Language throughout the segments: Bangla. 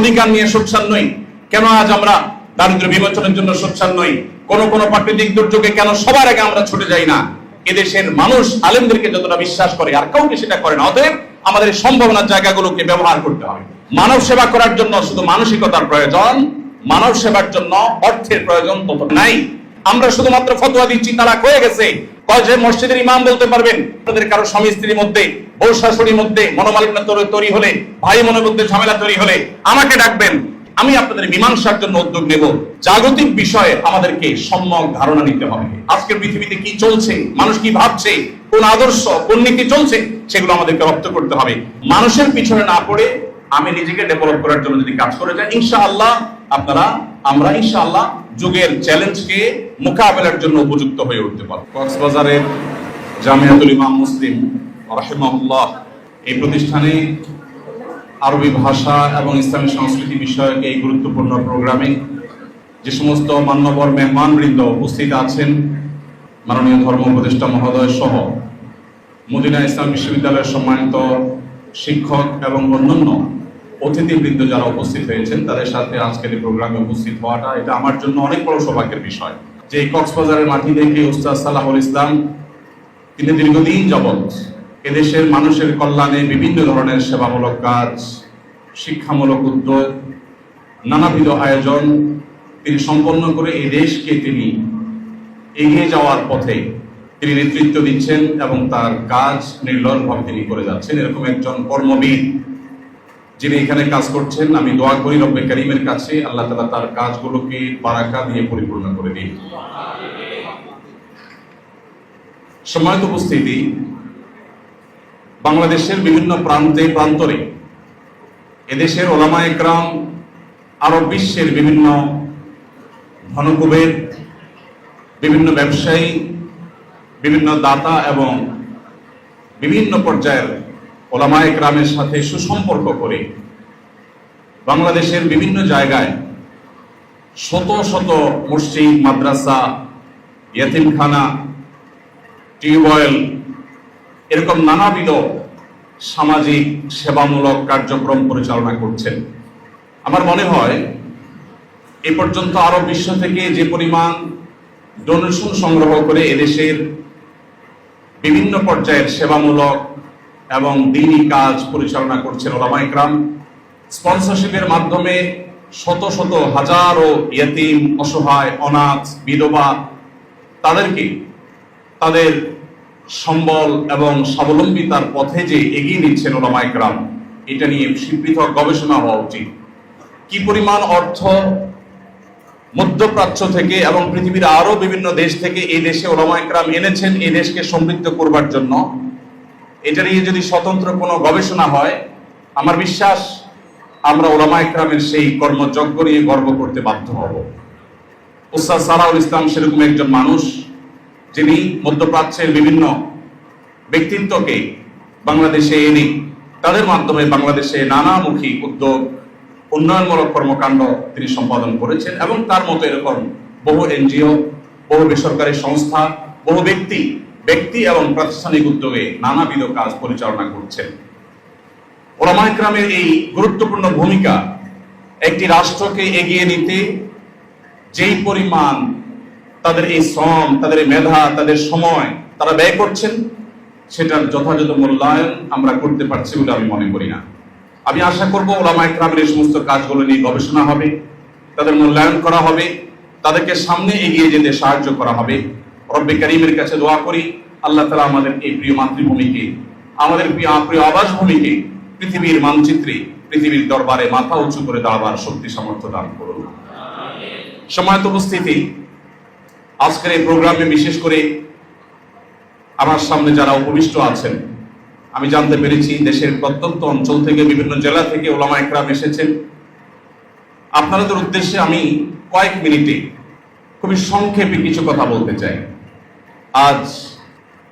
অধিকার নিয়ে সোচ্চার নই। কেন আজ আমরা দারিদ্র বিমোচনের জন্য সোচ্চার নই? কোন কোন প্রাকৃতিক দুর্যোগে কেন সবার আগে আমরা ছুটে যাই না? এদেশের মানুষ আলেমদেরকে যতটা বিশ্বাস করে, আর কাউকে সেটা করে না। অতএব আমাদের সম্ভাবনার জায়গাগুলোকে ব্যবহার করতে হবে। মানব সেবা করার জন্য শুধু মানসিকতার প্রয়োজন, মানব সেবার জন্য অর্থের প্রয়োজন তত নাই। আমরা শুধুমাত্র ফতোয়া দিচ্ছি তারা হয়ে গেছে। কয় যে মসজিদের ইমাম বলতে পারবেন? আপনাদের কারও স্বামী স্ত্রীর মধ্যে, বউ শাশুড়ির মধ্যে তৈরি হলে, ভাই মনের মধ্যে ঝামেলা তৈরি হলে আমাকে ডাকবেন। আমি আপনাদের মীমাংসার জন্য উদ্যোগ নেব। জাগতিক বিষয়ে আমাদেরকে সম্যক ধারণা নিতে হবে। আজকের পৃথিবীতে কি চলছে? মানুষ কি ভাবছে? কোন আদর্শ, কোন নীতি চলছে? সেগুলো আমাদেরকে রপ্ত করতে হবে। মানুষের পিছনে না পড়ে আমি নিজেকে ডেভেলপ করার জন্য যদি কাজ করে যাই, ইনশাআল্লাহ আপনারা, আমরা ইনশাআল্লাহ যুগের চ্যালেঞ্জকে মোকাবেলার জন্য উপযুক্ত হয়ে উঠতে পারে। কক্সবাজারের জামিয়াতুল ইমাম মুসলিম, রাহিমাহুল্লাহ, এই প্রতিষ্ঠানে আরবি ভাষা এবং ইসলামী সংস্কৃতি বিষয়ক এই গুরুত্বপূর্ণ প্রোগ্রামে যে সমস্ত মান্যবর মেহমানবৃন্দ উপস্থিত আছেন, মাননীয় ধর্ম উপদেষ্টা মহোদয় সহ, মদিনা ইসলাম বিশ্ববিদ্যালয়ের সম্মানিত শিক্ষক এবং অন্যান্য অতিথিবৃন্দ যারা উপস্থিত হয়েছেন, তাদের সাথে আজকের এই প্রোগ্রামে উপস্থিত হওয়াটা, এটা আমার জন্য অনেক বড় সৌভাগ্যের বিষয়। যে কক্সবাজারের মাটি থেকে উস্তাদ সালাহুল ইসলাম, তিনি দীর্ঘদিন যাবৎ এদেশের মানুষের কল্যাণে বিভিন্ন ধরনের সেবামূলক কাজ, শিক্ষামূলক উদ্যোগ, নানাবিধ আয়োজন তিনি সম্পন্ন করে এই দেশকে তিনি এগিয়ে যাওয়ার পথে তিনি নেতৃত্ব দিচ্ছেন এবং তার কাজ নির্লসভাবে তিনি করে যাচ্ছেন। এরকম একজন কর্মবিদ যিনি এখানে কাজ করছেন, আমি দোয়া করি রব্বে করিমের কাছে, আল্লাহ তালা তার কাজগুলোকে বারাকা দিয়ে পরিপূর্ণ করে দিন। সময়ত উপস্থিতি, বাংলাদেশের বিভিন্ন প্রান্তে প্রান্তরে এদেশের ওলামা একরাম, আরব বিশ্বের বিভিন্ন ধনকুবের, বিভিন্ন ব্যবসায়ী, বিভিন্ন দাতা এবং বিভিন্ন পর্যায়ের ওলামা গ্রামের সাথে সুসম্পর্ক করে বাংলাদেশের বিভিন্ন জায়গায় শত শত মসজিদ, মাদ্রাসা, ইয়েতিমখানা, টিউবওয়েল, এরকম নানাবিধ সামাজিক সেবামূলক কার্যক্রম পরিচালনা করছেন। আমার মনে হয় এ পর্যন্ত আরও বিশ্ব থেকে যে পরিমাণ ডোনেশন সংগ্রহ করে এদেশের বিভিন্ন পর্যায়ের সেবামূলক এবং দিনই কাজ পরিচালনা করছেন ওলামা ইকরাম। স্পন্সরশিপের মাধ্যমে শত শত হাজারো ইয়তিম, অসহায়, অনাথ, বিধবা তাদেরকে তাদের সম্বল এবং স্বাবলম্বিতার পথে যে এগিয়ে নিচ্ছেন ওলামা ইকরাম, এটা নিয়ে পৃথক গবেষণা হওয়া উচিত। কি পরিমাণ অর্থ মধ্যপ্রাচ্য থেকে এবং পৃথিবীর আরও বিভিন্ন দেশ থেকে এই দেশে ওলামা ইকরাম এনেছেন, এই দেশকে সমৃদ্ধ করবার জন্য? এটা নিয়ে যদি স্বতন্ত্র কোনো গবেষণা হয়, আমার বিশ্বাস আমরা ওলামা ইকরামের সেই কর্মযজ্ঞ নিয়ে গর্ব করতে বাধ্য হব। উস্তাদ সালাউল ইসলাম সেরকম একজন মানুষ যিনি মধ্যপ্রাচ্যের বিভিন্ন ব্যক্তিত্বকে বাংলাদেশে এনে তাদের মাধ্যমে বাংলাদেশে নানামুখী উদ্যোগ, উন্নয়নমূলক কর্মকাণ্ড তিনি সম্পাদন করেছেন এবং তার মতো এরকম বহু এনজিও, বহু বেসরকারি সংস্থা, বহু ব্যক্তি ব্যক্তি এবং প্রাতিষ্ঠানিক উদ্যোগে নানাবিধ কাজ পরিচালনা করছেন। ওলামা ইকরামের এই গুরুত্বপূর্ণ ভূমিকা একটি রাষ্ট্রকে এগিয়ে নিতে যেই পরিমাণ তাদের এই শ্রম, তাদের মেধা, তাদের সময় তারা ব্যয় করছেন, সেটার যথাযথ মূল্যায়ন আমরা করতে পারছি বলে আমি মনে করি না। আমি আশা করব ওলামা ইকরামের এই সমস্ত কাজগুলো নিয়ে গবেষণা হবে, তাদের মূল্যায়ন করা হবে, তাদেরকে সামনে এগিয়ে যেতে সাহায্য করা হবে। রব্বে করিমের কাছে দোয়া করি, আল্লাহ তালা আমাদের এই প্রিয় মাতৃভূমিকে, আমাদের প্রিয় প্রিয় আবাস ভূমিকে পৃথিবীর মানচিত্রে, পৃথিবীর দরবারে মাথা উঁচু করে দাঁড়াবার শক্তি সামর্থ্য দান করুন। সময়ত উপস্থিতি, আজকের এই প্রোগ্রামে বিশেষ করে আমার সামনে যারা উপবিষ্ট আছেন, আমি জানতে পেরেছি দেশের প্রত্যন্ত অঞ্চল থেকে, বিভিন্ন জেলা থেকে ওলামা একরাম এসেছেন। আপনাদের উদ্দেশ্যে আমি কয়েক মিনিটে খুবই সংক্ষেপে কিছু কথা বলতে চাই। আজ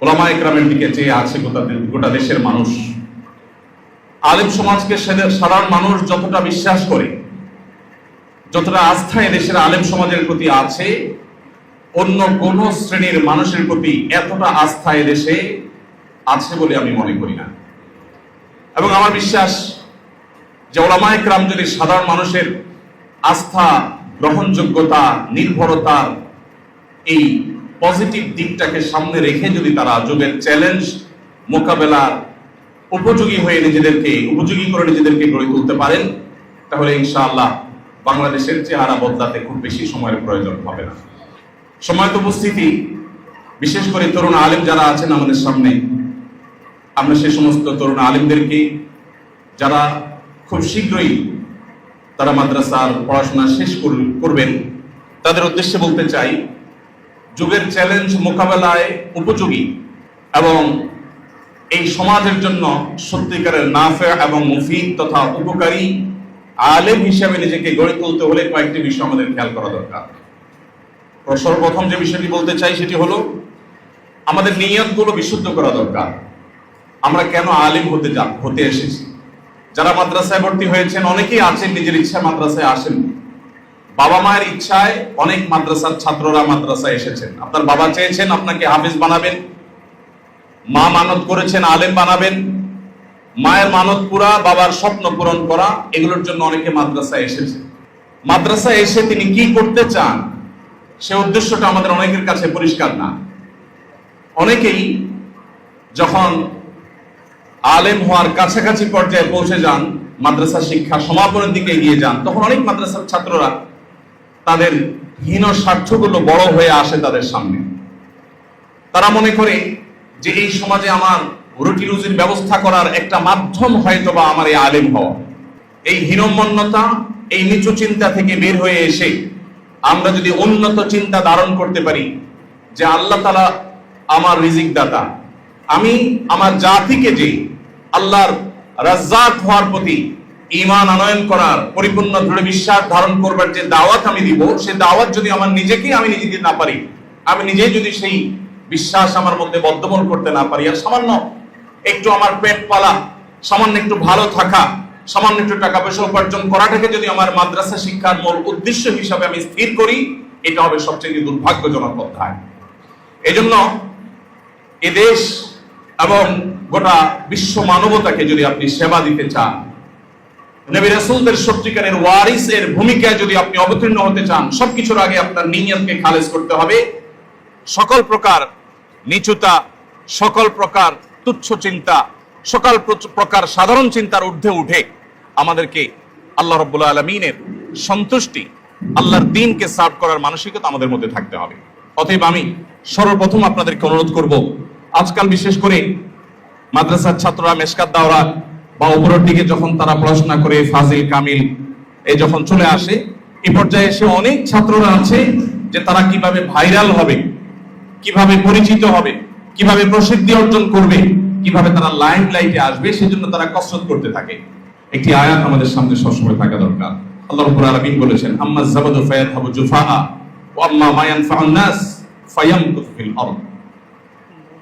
ওলামা একরামের দিকে চেয়ে আছে গোটা গোটা দেশের মানুষ। আলেম সমাজকে সাধারণ মানুষ যতটা বিশ্বাস করে, যতটা আস্থা দেশের আলেম সমাজের প্রতি আছে, অন্য কোন শ্রেণির মানুষের প্রতি এতটা আস্থা দেশে আছে বলে আমি মনে করি না। এবং আমার বিশ্বাস যে ওলামা একরাম যদি সাধারণ মানুষের আস্থা, গ্রহণযোগ্যতা, নির্ভরতার এই পজিটিভ দিকটাকে সামনে রেখে যদি তারা যুগের চ্যালেঞ্জ মোকাবেলার উপযোগী হয়ে নিজেদেরকে, উপযোগী করে নিজেদেরকে গড়ে তুলতে পারেন, তাহলে ইনশাআল্লাহ বাংলাদেশের চেহারা বদলাতে খুব বেশি সময়ের প্রয়োজন হবে না। সময়ত উপস্থিতি। বিশেষ করে তরুণ আলেম যারা আছেন আমাদের সামনে, আমরা সে সমস্ত তরুণ আলেমদেরকে, যারা খুব শীঘ্রই তারা মাদ্রাসার পড়াশোনা শেষ কর- করবেন, তাদের উদ্দেশ্যে বলতে চাই যুগের চ্যালেঞ্জ মোকাবেলায় উপযোগী এবং এই সমাজের জন্য সত্যিকারের নাফে এবং মুফিদ তথা উপকারী আলেম হিসাবে নিজেকে গড়ে তুলতে হলে কয়েকটি বিষয় আমাদের খেয়াল করা দরকার। সর্বপ্রথম যে বিষয়টি বলতে চাই সেটি হলো, আমাদের নিয়তগুলো বিশুদ্ধ করা দরকার। আমরা কেন আলিম হতে যা হতে এসেছি? যারা মাদ্রাসায় ভর্তি হয়েছেন, অনেকেই আছেন, নিজের ইচ্ছায় মাদ্রাসায় আসেন বাবা মায়ের ইচ্ছায় অনেক মাদ্রাসার ছাত্ররা মাদ্রাসায় এসেছেন। আপনার বাবা চেয়েছেন আপনাকে হাফিজ বানাবেন, মা মানত করেছেন, আলেম বানাবেন, মায়ের মানত পুরা, বাবার স্বপ্ন পূরণ করা, এগুলোর জন্য অনেকে মাদ্রাসায় এসেছে মাদ্রাসায় এসে তিনি কি করতে চান, সে উদ্দেশ্যটা আমাদের অনেকের কাছে পরিষ্কার না। অনেকেই যখন আলেম হওয়ার কাছাকাছি পর্যায়ে পৌঁছে যান, মাদ্রাসা শিক্ষা সমাপনের দিকে এগিয়ে যান, তখন অনেক মাদ্রাসার ছাত্ররা তাদের হীন স্বার্থগুলো বড় হয়ে আসে তাদের সামনে। তারা মনে করে যে এই সমাজে আমার রুটি রুজির ব্যবস্থা করার একটা মাধ্যম হয়তো বা আমার এই আলেম হওয়া। এই হীনমন্যতা, এই নিচু চিন্তা থেকে বের হয়ে এসে আমরা যদি উন্নত চিন্তা ধারণ করতে পারি যে আল্লাহ তালা আমার রিজিক দাতা আমি আমার জাতিকে যে আল্লাহর রাজ্জাক হওয়ার প্রতি ইমান আনয়ন করার পরিপূর্ণ দৃঢ় বিশ্বাস ধারণ করবার যে দাওয়াত আমি দিব, সে দাওয়াত যদি আমার নিজেকেই আমি নিজে দিতে না পারি, আমি নিজেই যদি সেই বিশ্বাস আমার মধ্যে বদ্ধমূল করতে না পারি, আর সামান্য একটু আমার পেট পালা, সামান্য একটু ভালো থাকা, সামান্য একটু টাকা পয়সা উপার্জন করাটাকে যদি আমার মাদ্রাসা শিক্ষার মূল উদ্দেশ্য হিসাবে আমি স্থির করি, এটা হবে সবচেয়ে দুর্ভাগ্যজনক অধ্যায়। এজন্য এদেশ এবং গোটা বিশ্ব মানবতাকে যদি আপনি সেবা দিতে চান নবী রাসূলদের সত্যিকারের ওয়ারিসের ভূমিকায় যদি আপনি অবতীর্ণ হতে চান, সবকিছুর আগে আপনার নিয়তকে খালেজ করতে হবে। সকল প্রকার নিচুতা, সকল প্রকার তুচ্ছ চিন্তা, সকল প্র- প্রকার সাধারণ চিন্তার ঊর্ধ্বে উঠে আমাদেরকে আল্লাহ রব্বুল আলমিনের সন্তুষ্টি, আল্লাহর দিনকে সার্ভ করার মানসিকতা আমাদের মধ্যে থাকতে হবে। অতএব আমি সর্বপ্রথম আপনাদেরকে অনুরোধ করব, আজকাল বিশেষ করে মাদ্রাসার ছাত্ররা দাওরা বা উপরের দিকে যখন তারা পড়াশোনা করে, ফাজিল, কামিল, এই যখন চলে আসে এই পর্যায়ে এসে অনেক ছাত্ররা আছে যে তারা কীভাবে ভাইরাল হবে, কীভাবে পরিচিত হবে, কীভাবে প্রসিদ্ধি অর্জন করবে, কীভাবে তারা লাইম লাইটে আসবে, সেজন্য তারা কসরত করতে থাকে। একটি আয়াত আমাদের সামনে সবসময় থাকা দরকার। আল্লাহ রাব্বুল আলামিন বলেছেন, আম্মা যাবাদু ফায়াতহাবু জুফাআ, ওয়া আম্মা মা ইয়ানফাউন নাস, ফায়ামকুথ ফিল আরদ।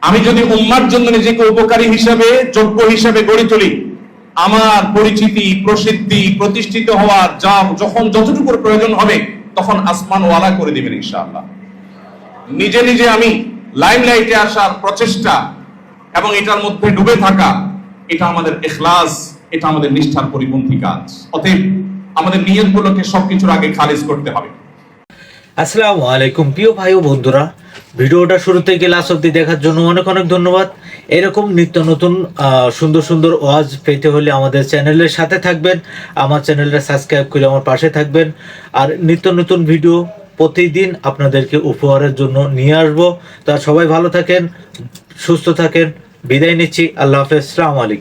আমি যদি উম্মার জন্য নিজেকে উপকারী হিসাবে, যোগ্য হিসাবে গড়ে তুলি আমার পরিচিতি, প্রসিদ্ধি, প্রতিষ্ঠিত হওয়ার যা যখন যতটুকুর প্রয়োজন হবে, তখন আসমান ওয়ালা করে দিবেন ইনশাআল্লাহ। নিজে নিজে আমি লাইমলাইটে আসার প্রচেষ্টা এবং এটার মধ্যে ডুবে থাকা, এটা আমাদের এখলাস, এটা আমাদের নিষ্ঠার পরিপন্থী কাজ। অতএব আমাদের নিয়তগুলোকে সবকিছুর আগে খারিজ করতে হবে। আসসালামু আলাইকুম প্রিয় ভাই ও বন্ধুরা। ভিডিওটা শুরু থেকে লাস্ট অব্দি দেখার জন্য অনেক অনেক ধন্যবাদ। এরকম নিত্য নতুন সুন্দর সুন্দর ওয়াজ পেতে হলে আমাদের চ্যানেলের সাথে থাকবেন। আমার চ্যানেলটা সাবস্ক্রাইব করে আমার পাশে থাকবেন। আর নিত্য নতুন ভিডিও প্রতিদিন আপনাদেরকে উপহারের জন্য নিয়ে আসব। তা সবাই ভালো থাকেন, সুস্থ থাকেন। বিদায় নিচ্ছি। আল্লাহ হাফেজ। সালাম আলাইকুম।